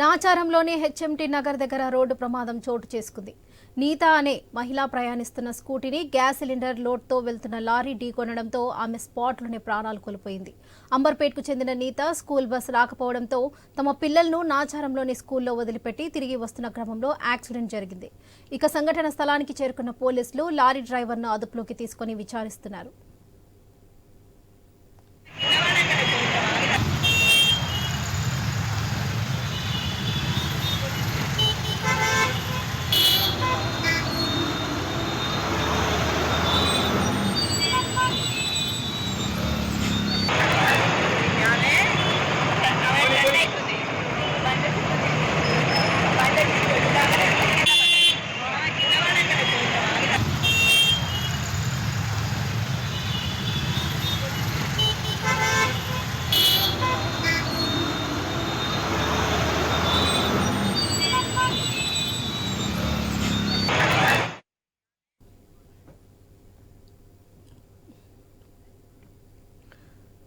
నాచారంలోని HMT Nagar దగ్గర road ప్రమాదం చోటు చేసుకుంది. నీత అనే మహిళ ప్రయాణిస్తున్న స్కూటీని గ్యాస్ సిలిండర్ లోడ్తో వెళ్తున్న లారీ ఢీకొనడంతో ఆమె స్పాట్లోనే ప్రాణాలు కోల్పోయింది. అంబర్పేట్కు చెందిన నీత స్కూల్ బస్ రాకపోవడంతో తమ పిల్లలను నాచారంలోని స్కూల్లో వదిలిపెట్టి తిరిగి వస్తున్న క్రమంలో యాక్సిడెంట్ జరిగింది. ఇక సంఘటన స్థలానికి చేరుకున్న పోలీసులు లారీ డ్రైవర్ను అదుపులోకి తీసుకుని విచారిస్తున్నారు.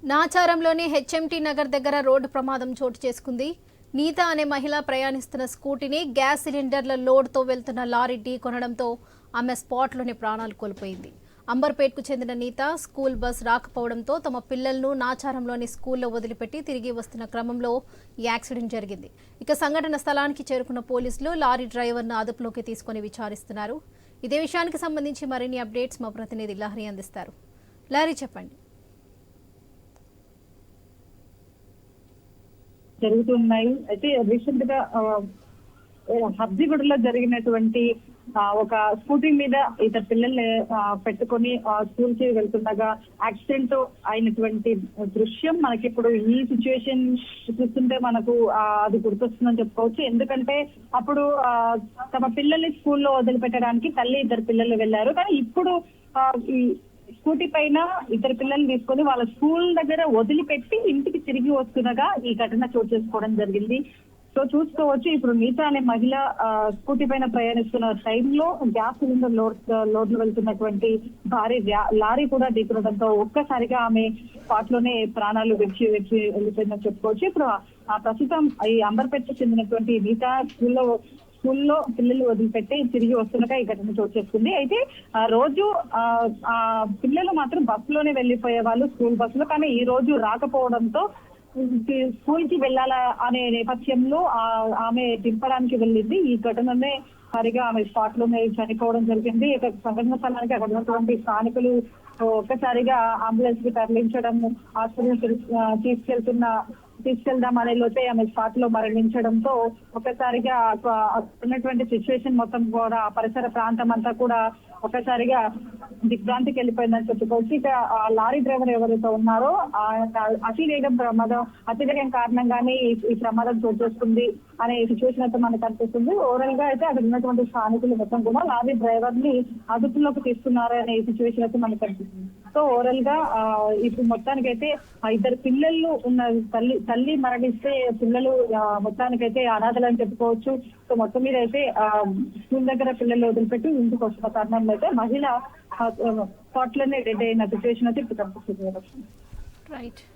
నాచారంలోని హెచ్ఎంటీ నగర్ దగ్గర రోడ్డు ప్రమాదం చోటు చేసుకుంది. నీత అనే మహిళ ప్రయాణిస్తున్న స్కూటీని గ్యాస్ సిలిండర్ల లోడ్తో వెళ్తున్న లారీ ఢీ కొనడంతో ఆమె స్పాట్లోనే ప్రాణాలు కోల్పోయింది. అంబర్పేట్కు చెందిన నీత స్కూల్ బస్ రాకపోవడంతో తమ పిల్లలను నాచారంలోని స్కూల్లో వదిలిపెట్టి తిరిగి వస్తున్న క్రమంలో ఈ యాక్సిడెంట్ జరిగింది. ఇక సంఘటన స్థలానికి చేరుకున్న పోలీసులు లారీ డ్రైవర్ను అదుపులోకి తీసుకుని విచారిస్తున్నారు. ఇదే విషయానికి సంబంధించి మరిన్ని అప్డేట్స్ మా ప్రతినిధి లహరి అందిస్తారు. లహరి చెప్పండి. జరుగుతున్నాయి. అయితే రీసెంట్గా ఆ, హబ్జిగూడలో జరిగినటువంటి ఆ, ఒక స్కూటీ మీద ఇద్దరు పిల్లల్ని పెట్టుకొని స్కూల్కి వెళ్తుండగా యాక్సిడెంట్ అయినటువంటి దృశ్యం మనకి ఇప్పుడు ఈ సిచ్యువేషన్ చూస్తుంటే మనకు అది గుర్తొస్తుందని చెప్పుకోవచ్చు. ఎందుకంటే అప్పుడు ఆ, తమ పిల్లల్ని స్కూల్లో వదిలిపెట్టడానికి తల్లి ఇద్దరు పిల్లలు వెళ్ళారు. కానీ ఇప్పుడు ఈ స్కూటీ పైన ఇద్దరు పిల్లల్ని తీసుకొని వాళ్ళ స్కూల్ దగ్గర వదిలిపెట్టి ఇంటికి తిరిగి వస్తుండగా ఈ ఘటన చోటు చేసుకోవడం జరిగింది. సో చూసుకోవచ్చు ఇప్పుడు నీతా అనే మహిళ ఆ, స్కూటీ పైన ప్రయాణిస్తున్న టైంలో గ్యాస్ సిలిండర్ లోడ్ లోడ్లు వెళ్తున్నటువంటి భారీ లారీ కూడా ఢీకొనడంతో ఒక్కసారిగా ఆమె స్పాట్లోనే ప్రాణాలు వెచ్చి వెచ్చి వెళ్ళిపోయిందని చెప్పుకోవచ్చు. ఇప్పుడు ఆ- ప్రస్తుతం ఈ అంబర్పేటకు చెందినటువంటి నీతా స్కూల్లో స్కూల్లో పిల్లలు వదిలిపెట్టి తిరిగి వస్తుండగా ఈ ఘటన చోటు చేసుకుంది. అయితే ఆ రోజు ఆ ఆ పిల్లలు మాత్రం బస్సులోనే వెళ్ళిపోయే వాళ్ళు స్కూల్ బస్సులో. కానీ ఈ రోజు రాకపోవడంతో స్కూల్కి వెళ్ళాలా అనే నేపథ్యంలో ఆ ఆమె దింపడానికి వెళ్ళింది. ఈ ఘటననే సరిగా ఆమె స్పాట్లోనే చనిపోవడం జరిగింది. ఇక సంఘటన స్థలానికి అక్కడ ఉన్నటువంటి స్థానికులు ఒక్కసారిగా అంబులెన్స్కి తరలించడం హాస్పిటల్ తీసుకెళ్తున్న తీసుకెళ్దాం అనే లోపే ఆమె స్పాట్లో మరణించడంతో ఒకసారిగా అక్కడ ఉన్నటువంటి సిచ్యువేషన్ మొత్తం కూడా పరిసర ప్రాంతం అంతా కూడా ఒకసారిగా దిగ్భ్రాంతికి వెళ్ళిపోయిందని చెప్పుకోవచ్చు ఇక ఆ లారీ డ్రైవర్ ఎవరైతే ఉన్నారో ఆ అతి వేగం ప్రమాదం అతి వేగం కారణంగానే ఈ- ప్రమాదం చోటు చేసుకుంది అనే సిచ్యువేషన్ అయితే మనకు కనిపిస్తుంది. ఓవరాల్గా అయితే అక్కడ ఉన్నటువంటి స్థానికులు మొత్తం కూడా లారీ డ్రైవర్ని అదుపులోకి తీసుకున్నారు అనే సిచ్యువేషన్ అయితే మనకు కనిపిస్తుంది. సో ఓవరాల్గా ఆ, ఇప్పుడు మొత్తానికైతే ఇద్దరు పిల్లలు ఉన్న తల్లి తల్లి మరణిస్తే పిల్లలు మొత్తానికైతే అనాథలు అని చెప్పుకోవచ్చు. సో మొత్తం మీద అయితే స్కూల్ దగ్గర పిల్లలు వదిలిపెట్టి ఇంటికి వస్తున్న కారణంలో అయితే మహిళ స్పాట్లోనే డెడ్ అయిన సిచ్యువేషన్ అయితే ఇప్పుడు కనిపిస్తుంది రైట్